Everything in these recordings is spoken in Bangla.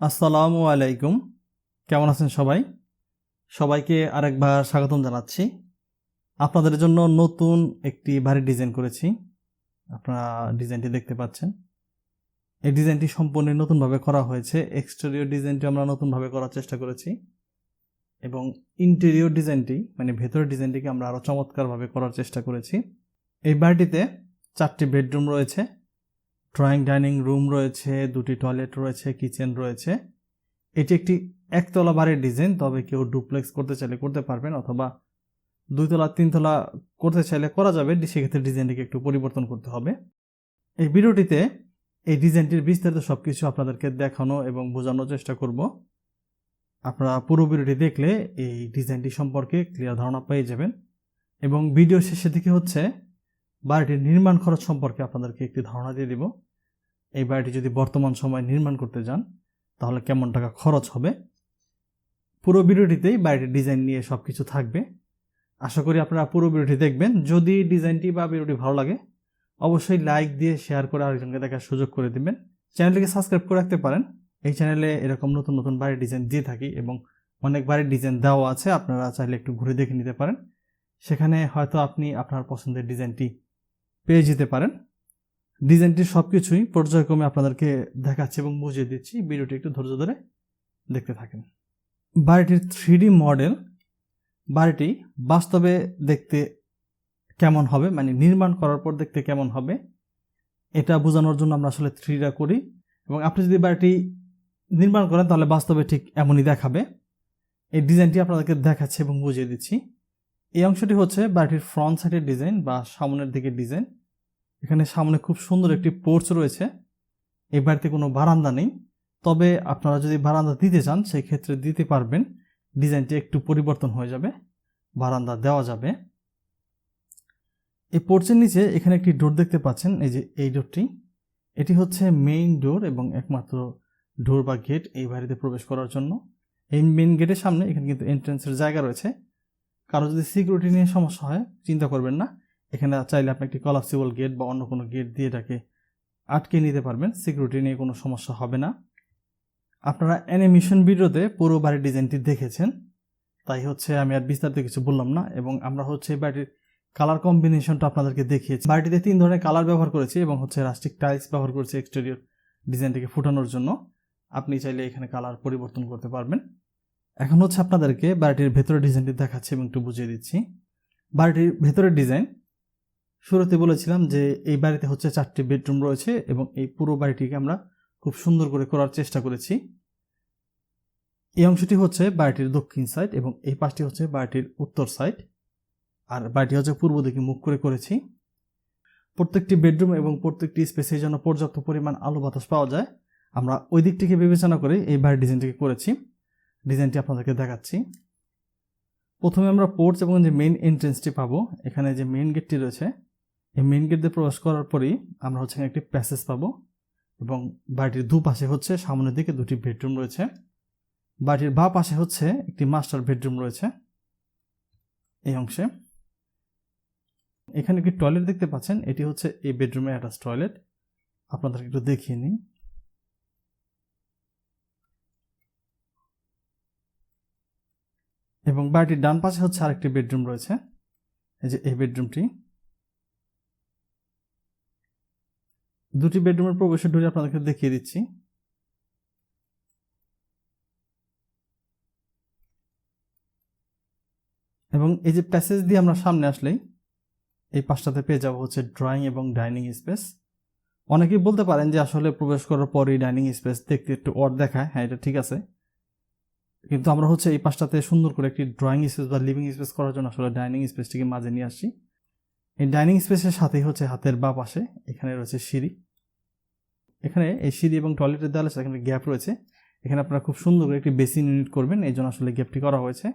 আসসালামু আলাইকুম। কেমন আছেন সবাই? সবাইকে আরেকবার স্বাগতম জানাচ্ছি। আপনাদের জন্য নতুন একটি বাড়ির ডিজাইন করেছি। আপনারা ডিজাইনটি দেখতে পাচ্ছেন। এই ডিজাইনটি সম্পূর্ণ নতুনভাবে করা হয়েছে। এক্সটেরিয়র ডিজাইনটি আমরা নতুনভাবে করার চেষ্টা করেছি। এবং ইন্টেরিয়র ডিজাইনটি মানে ভেতরের ডিজাইনটিকে আমরা আরও চমৎকারভাবে করার চেষ্টা করেছি। এই বাড়িটিতে চারটি বেডরুম রয়েছে। ড্রয়িং ডাইনিং রুম রয়েছে, দুটি টয়লেট রয়েছে কিচেন রয়েছে। এটি একটি একতলা বাড়ির ডিজাইন তবে কেউ ডুপ্লেক্স করতে চাইলে করতে পারবেন অথবা দুইতলা, তিনতলা করতে চাইলে করা যাবে। সেক্ষেত্রে ডিজাইনটিকে একটু পরিবর্তন করতে হবে। এই ভিডিওটিতে এই ডিজাইনটির বিস্তারিত সব কিছু আপনাদেরকে দেখানো এবং বোঝানোর চেষ্টা করব। আপনারা পুরো ভিডিওটি দেখলে এই ডিজাইনটি সম্পর্কে ক্লিয়ার ধারণা পেয়ে যাবেন। এবং ভিডিও শেষের দিকে হচ্ছে বাড়িটির নির্মাণ খরচ সম্পর্কে আপনাদেরকে একটি ধারণা দিয়ে দিব। এই বাড়িটি যদি বর্তমান সময় নির্মাণ করতে যান, তাহলে কেমন টাকা খরচ হবে? পুরো ভিডিওটিতেই বাড়িটির ডিজাইন নিয়ে সব কিছু থাকবে। আশা করি আপনারা পুরো ভিডিওটি দেখবেন। যদি ডিজাইনটি বা ভিডিওটি ভালো লাগে, অবশ্যই লাইক দিয়ে শেয়ার করে আরেকজনকে দেখার সুযোগ করে দিবেন। চ্যানেলটিকে সাবস্ক্রাইব করে রাখতে পারেন। এই চ্যানেলে এরকম নতুন নতুন বাড়ির ডিজাইন দিয়ে থাকি এবং অনেক বাড়ির ডিজাইন দেওয়া আছে, আপনারা চাইলে একটু ঘুরে দেখে নিতে পারেন। সেখানে হয়তো আপনি আপনার পছন্দের ডিজাইনটি পেয়ে যেতে পারেন। ডিজাইনটির সব কিছুই পর্যায়ক্রমে আপনাদেরকে দেখাচ্ছি এবং বুঝিয়ে দিচ্ছি। ভিডিওটি একটু ধৈর্য ধরে দেখতে থাকেন। বাড়িটির থ্রি মডেল, বাড়িটি বাস্তবে দেখতে কেমন হবে মানে নির্মাণ করার পর দেখতে কেমন হবে, এটা বোঝানোর জন্য আমরা আসলে থ্রিটা করি। এবং আপনি যদি বাড়িটি নির্মাণ করেন, তাহলে বাস্তবে ঠিক এমনই দেখাবে। এই ডিজাইনটি আপনাদেরকে দেখাচ্ছি এবং বুঝিয়ে দিচ্ছি। এই অংশটি হচ্ছে বাড়িটির ফ্রন্ট সাইডের ডিজাইন বা সামনের দিকের ডিজাইন। এখানে সামনে খুব সুন্দর একটি পোর্চ রয়েছে। এই বাড়িতে কোনো বারান্দা নেই। তবে আপনারা যদি বারান্দা দিতে চান, সেই ক্ষেত্রে দিতে পারবেন। ডিজাইনটি একটু পরিবর্তন হয়ে যাবে। বারান্দা দেওয়া যাবে। এই পোর্চের নিচে এখানে একটি ডোর দেখতে পাচ্ছেন। এই যে এই ডোরটি এটি হচ্ছে মেইন ডোর এবং একমাত্র ডোর বা গেট এই বাড়িতে প্রবেশ করার জন্য। এই মেইন গেটের সামনে এখানে কিন্তু এন্ট্রেন্সের জায়গা রয়েছে। কারও যদি সিকিউরিটি নিয়ে সমস্যা হয়, চিন্তা করবেন না। এখানে চাইলে আপনি একটি কলাপসিবল গেট বা অন্য কোনো গেট দিয়ে এটাকে আটকে নিতে পারবেন। সিকিউরিটি নিয়ে কোনো সমস্যা হবে না। আপনারা অ্যানিমেশন ভিডিওতে পুরো বাড়ির ডিজাইনটি দেখেছেন। তাই হচ্ছে আমি আর বিস্তারিত কিছু বললাম না এবং আমরা হচ্ছে বাড়ির কালার কম্বিনেশনটা আপনাদেরকে দেখিয়েছি। বাড়িটিতে তিন ধরনের কালার ব্যবহার করেছি এবং হচ্ছে রাস্টিক টাইলস ব্যবহার করেছি এক্সটেরিয়র ডিজাইনটিকে ফুটানোর জন্য। আপনি চাইলে এখানে কালার পরিবর্তন করতে পারবেন। এখন হচ্ছে আপনাদেরকে বাড়িটির ভেতরের ডিজাইনটি দেখাচ্ছি এবং একটু বুঝিয়ে দিচ্ছি। বাড়িটির ভেতরের ডিজাইন শুরুতে বলেছিলাম যে এই বাড়িতে হচ্ছে চারটি বেডরুম রয়েছে এবং এই পুরো বাড়িটিকে আমরা খুব সুন্দর করে করার চেষ্টা করেছি। এই অংশটি হচ্ছে বাড়িটির দক্ষিণ সাইড এবং এই পাশটি হচ্ছে বাড়িটির উত্তর সাইড। আর বাড়িটি হচ্ছে পূর্ব দিকে মুখ করে করেছি। প্রত্যেকটি বেডরুম এবং প্রত্যেকটি স্পেসের জন্য পর্যাপ্ত পরিমাণ আলো বাতাস পাওয়া যায়, আমরা ওই দিকটিকে বিবেচনা করে এই বাড়ির ডিজাইনটিকে করেছি। ডিজাইনটি আপনাদেরকে দেখাচ্ছি। প্রথমে আমরা পোর্টস এবং যে মেইন এন্ট্রেন্সটি পাবো, এখানে যে মেইন গেটটি রয়েছে এই মেইন গেট দিয়ে প্রবেশ করার পরেই আমরা হচ্ছে একটি প্যাসেজ পাবো এবং বাড়িটির দুপাশে হচ্ছে সামনের দিকে দুটি বেডরুম রয়েছে। বাড়ির বা পাশে হচ্ছে একটি মাস্টার বেডরুম রয়েছে এই অংশে। এখানে একটি টয়লেট দেখতে পাচ্ছেন, এটি হচ্ছে এই বেডরুমের অ্যাটাচ টয়লেট আপনাদেরকে একটু দেখিয়ে নিই। এবং বাড়িটির ডান পাশে হচ্ছে আরেকটি বেডরুম রয়েছে, এই যে এই বেডরুমটি দুটি বেডরুমের প্রবেশের ডোরে আপনাদেরকে দেখিয়ে দিচ্ছি। এবং এই যে প্যাসেজ দিয়ে আমরা সামনে আসলেই, এই পাশটাতে পেয়ে যাব হচ্ছে ড্রয়িং এবং ডাইনিং স্পেস। অনেকেই বলতে পারেন যে আসলে প্রবেশ করার পরই ডাইনিং স্পেস দেখতে একটু অড দেখায়। হ্যাঁ এটা ঠিক আছে। কিন্তু আমরা হচ্ছে এই পাশটাতে সুন্দর করে একটি ড্রয়িং স্পেস বা লিভিং স্পেস করার জন্য আসলে ডাইনিং স্পেসটিকে মাঝে নিয়ে আসছি। এই ডাইনিং স্পেসের সাথেই হচ্ছে হাতের বা পাশে এখানে রয়েছে সিঁড়ি। এখানে এই সিঁড়ি এবং টয়লেটের দেওয়ালে এখানে গ্যাপ রয়েছে। এখানে আপনারা খুব সুন্দর করে একটি বেসিন ইউনিট করবেন, এই জন্য আসলে গ্যাপটি করা হয়েছে।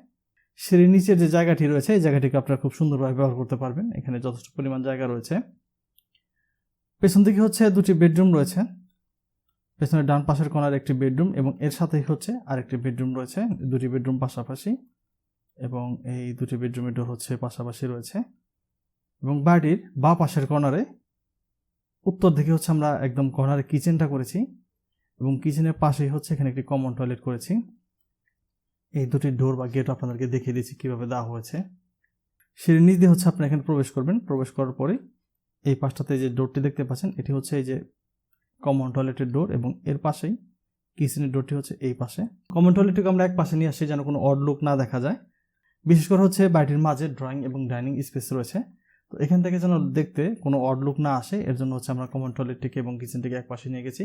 সিঁড়ির নিচের যে জায়গাটি রয়েছে, এই জায়গাটিকে আপনারা খুব সুন্দরভাবে ব্যবহার করতে পারবেন। এখানে যথেষ্ট পরিমাণ জায়গা রয়েছে। পেছন দিকে হচ্ছে দুটি বেডরুম রয়েছে। পেছনের ডান পাশের কোনার একটি বেডরুম এবং এর সাথেই হচ্ছে আরেকটি বেডরুম রয়েছে, দুটি বেডরুম পাশাপাশি এবং এই দুটি বেডরুমের ডোর হচ্ছে পাশাপাশি রয়েছে। এবং বাড়ির বা পাশের কর্নারে উত্তর দিকে হচ্ছে আমরা একদম কর্নারে কিচেনটা করেছি এবং কিচেনের পাশেই হচ্ছে এখানে একটি কমন টয়লেট করেছি। এই দুটি ডোর বা গেট আপনাদেরকে দেখিয়ে দিচ্ছি কীভাবে দেওয়া হয়েছে। সিঁড়ির নিচ দিয়ে হচ্ছে আপনি এখানে প্রবেশ করবেন। প্রবেশ করার পরে এই পাশটাতে যে ডোরটি দেখতে পাচ্ছেন, এটি হচ্ছে এই যে কমন টয়লেটের ডোর এবং এর পাশেই কিচেনের ডোরটি হচ্ছে এই পাশে। কমন টয়লেটটিকে আমরা এক পাশে নিয়ে আসি যেন কোনো অড লুক না দেখা যায়। বিশেষ করে হচ্ছে বাড়িটির মাঝে ড্রয়িং এবং ডাইনিং স্পেস রয়েছে। তো এখান থেকে যেন দেখতে কোনো অড লুক না আসে, এর জন্য হচ্ছে আমরা কমন টয়লেটটিকে এবং কিচেনটিকে এক পাশে নিয়ে গেছি।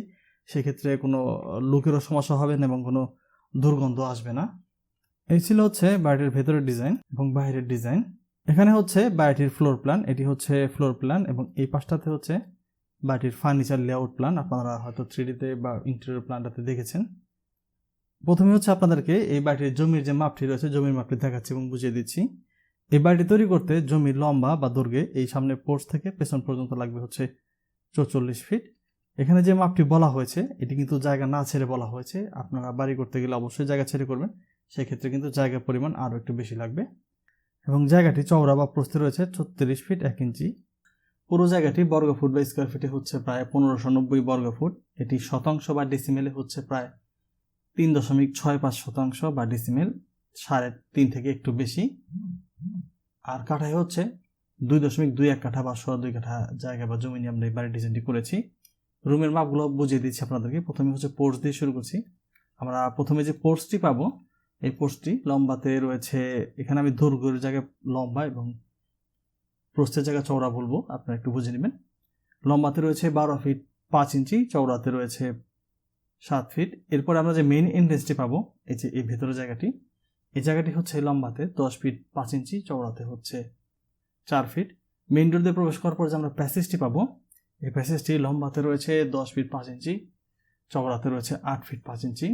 সেক্ষেত্রে কোনো লুকেরও সমস্যা হবে না এবং কোনো দুর্গন্ধ আসবে না। এই ছিল হচ্ছে বাড়িটির ভেতরের ডিজাইন এবং বাইরের ডিজাইন এখানে হচ্ছে বাড়িটির ফ্লোর প্ল্যান এটি হচ্ছে ফ্লোর প্ল্যান এবং এই পাশটাতে হচ্ছে বাড়িটির ফার্নিচার লেআউট প্ল্যান আপনারা হয়তো থ্রিডিতে বা ইন্টেরিয়র প্ল্যানটাতে দেখেছেন। প্রথমে হচ্ছে আপনাদেরকে এই বাড়িটির জমির যে মাপটি রয়েছে, জমির মাপটি দেখাচ্ছি এবং বুঝিয়ে দিচ্ছি। এই বাড়িটি তৈরি করতে জমির লম্বা বা দৈর্ঘ্যে এই সামনে পোর্চ থেকে পেছন পর্যন্ত লাগবে হচ্ছে চৌচল্লিশ ফিট। এখানে যে মাপটি বলা হয়েছে, এটি কিন্তু জায়গা না ছেড়ে বলা হয়েছে। আপনারা বাড়ি করতে গেলে অবশ্যই জায়গা ছেড়ে করবেন। সেক্ষেত্রে কিন্তু জায়গার পরিমাণ আরও একটু বেশি লাগবে। এবং জায়গাটি চওড়া বা প্রস্থে রয়েছে ছত্রিশ ফিট এক ইঞ্চি। পুরো জায়গাটি বর্গ ফুট বা স্কোয়ার ফিটে হচ্ছে প্রায় পনেরোশো নব্বই বর্গ ফুট এটি শতাংশ বা ডিসিমেলে হচ্ছে প্রায় তিন দশমিক ছয় পাঁচ শতাংশ বা ডিসিমেল সাড়ে তিন থেকে একটু বেশি। আর কাঠায় হচ্ছে দুই দশমিক দুই এক কাঠা বা সোয়া দুই কাঠা জায়গা বা জমি নিয়ে আমরা এই বাড়ির ডিজাইনটি করেছি। রুমের মাপগুলো বুঝিয়ে দিচ্ছি আপনাদেরকে। প্রথমে হচ্ছে পোর্স দিয়ে শুরু করছি। আমরা প্রথমে যে পোর্সটি পাবো, এই পোস্টটি লম্বাতে রয়েছে, এখানে আমি দৈর্ঘ্যের জায়গায় লম্বা এবং প্রস্থের জায়গায় চওড়া বলব, আপনারা একটু বুঝে নেবেন। লম্বাতে রয়েছে বারো ফিট পাঁচ ইঞ্চি চওড়াতে রয়েছে সাত ফিট এরপরে আমরা যে মেইন এন্ট্রেন্সটি পাবো, এই যে এই ভেতরের জায়গাটি এই জায়গাটি হচ্ছে লম্বাতে দশ ফিট পাঁচ ইঞ্চি, চওড়াতে হচ্ছে চার ফিট। মেন ডোর দিয়ে প্রবেশ করার পর যে আমরা প্যাসেজটি পাবো, এই প্যাসেজটি লম্বাতে রয়েছে দশ ফিট পাঁচ ইঞ্চি, চওড়াতে রয়েছে আট ফিট পাঁচ ইঞ্চি।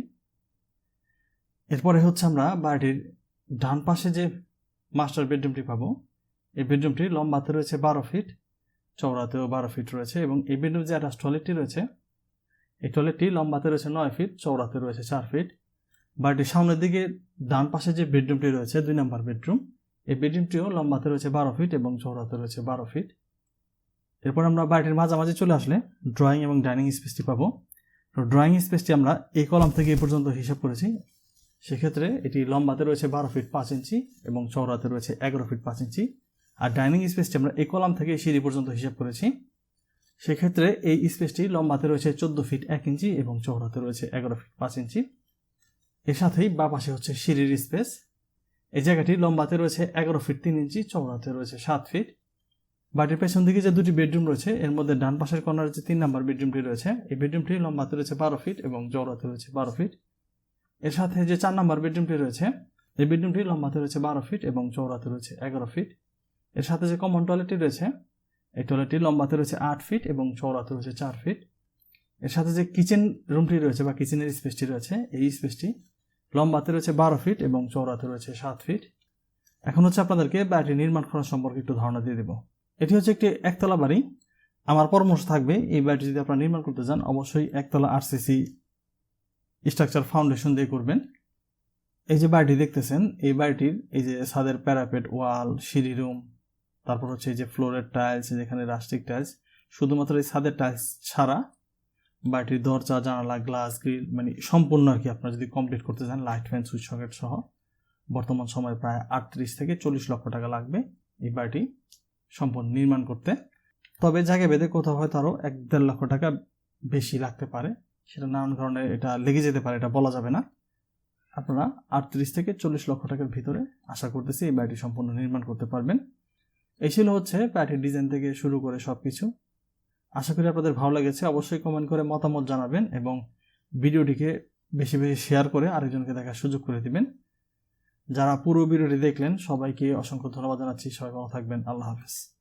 এরপরে হচ্ছে আমরা বাড়িটির ডান পাশে যে মাস্টার বেডরুমটি পাবো, এই বেডরুমটি লম্বাতে রয়েছে বারো ফিট, চওড়াতেও বারো ফিট রয়েছে এবং এই বেডরুম যে একটা টয়লেটটি রয়েছে, এই টয়লেটটি লম্বাতে রয়েছে নয় ফিট, চওড়াতে রয়েছে চার ফিট। বাড়িটির সামনের দিকে ডান পাশে যে বেডরুমটি রয়েছে, দুই নম্বর বেডরুম, এই বেডরুমটিও লম্বাতে রয়েছে বারো ফিট এবং চওড়াতে রয়েছে বারো ফিট। এরপর আমরা বাড়িটির মাঝামাঝি চলে আসলে ড্রয়িং এবং ডাইনিং স্পেসটি পাবো। তো ড্রয়িং স্পেসটি আমরা এই কলাম থেকে এই পর্যন্ত হিসাব করেছি। সেক্ষেত্রে এটি লম্বাতে রয়েছে বারো ফিট পাঁচ ইঞ্চি এবং চওড়াতে রয়েছে এগারো ফিট পাঁচ ইঞ্চি। আর ডাইনিং স্পেসটি আমরা এই কলাম থেকে সিঁড়ি পর্যন্ত হিসাব করেছি। সেক্ষেত্রে এই স্পেসটি লম্বাতে রয়েছে চোদ্দ ফিট এক ইঞ্চি এবং চওড়াতে রয়েছে এগারো ফিট পাঁচ ইঞ্চি। এর সাথেই বা পাশে হচ্ছে সিঁড়ির স্পেস। এই জায়গাটি লম্বাতে রয়েছে এগারো ফিট তিন ইঞ্চি, চওড়াতে রয়েছে সাত ফিট। বাড়ির পেছন দিকে যে দুটি বেডরুম রয়েছে, এর মধ্যে ডান পাশের কর্নারে যে তিন নম্বর বেডরুমটি রয়েছে, এই বেডরুমটি লম্বাতে রয়েছে বারো ফিট এবং চওড়াতে রয়েছে বারো ফিট। এর সাথে যে চার নম্বর বেডরুমটি রয়েছে, এই বেডরুমটি লম্বাতে রয়েছে বারো ফিট এবং চৌড়াতে রয়েছে এগারো ফিট। এর সাথে যে কমন টয়লেটটি রয়েছে, এই টয়লেটটি লম্বাতে রয়েছে আট ফিট এবং চৌড়াতে রয়েছে চার ফিট। এর সাথে যে কিচেন রুমটি রয়েছে বা কিচেনের স্পেসটি রয়েছে, এই স্পেসটি লম্বাতে রয়েছে বারো ফিট এবং চৌড়াতে রয়েছে সাত ফিট এখন হচ্ছে আপনাদেরকে বাড়িটি নির্মাণ করা সম্পর্কে একটু ধারণা দিয়ে দেবো। এটি হচ্ছে একটি একতলা বাড়ি। আমার পরামর্শ থাকবে, এই বাড়িটি যদি আপনারা নির্মাণ করতে চান, অবশ্যই একতলা আরসিসি স্ট্রাকচার ফাউন্ডেশন দিয়ে করবেন। এই যে বাড়িটি দেখতেছেন, এই বাড়িটির এই যে ছাদের প্যারাপেট ওয়াল সিঁড়ি রুম তারপর হচ্ছে এই যে ফ্লোরের টাইলস যেখানে রাস্টিক টাইলস শুধুমাত্র এই ছাদের টাইলস ছাড়া বাড়িটির দরজা, জানালা গ্লাস গ্রিল মানে সম্পূর্ণ আর কি আপনারা যদি কমপ্লিট করতে চান লাইট ফ্যান সুইচ সকেট সহ, বর্তমান সময়ে প্রায় আটত্রিশ থেকে চল্লিশ লক্ষ টাকা লাগবে এই বাড়িটি সম্পূর্ণ নির্মাণ করতে। তবে জায়গা বেঁধে কোথাও হয়তো আরও এক দেড় লক্ষ টাকা বেশি লাগতে পারে, সেটা নানান কারণে এটা লেগে যেতে পারে, এটা বলা যাবে না। আপনারা আটত্রিশ থেকে চল্লিশ লক্ষ টাকার ভিতরে আশা করতেছি এই বাড়িটি সম্পূর্ণ নির্মাণ করতে পারবেন। এই ছিল হচ্ছে বাড়িটির ডিজাইন থেকে শুরু করে সব কিছু আশা করি আপনাদের ভালো লেগেছে। অবশ্যই কমেন্ট করে মতামত জানাবেন এবং ভিডিওটিকে বেশি বেশি শেয়ার করে আরেকজনকে দেখার সুযোগ করে দিবেন। যারা পুরো ভিডিওটি দেখলেন, সবাইকে অসংখ্য ধন্যবাদ জানাচ্ছি। সবাই ভালো থাকবেন। আল্লাহ হাফেজ।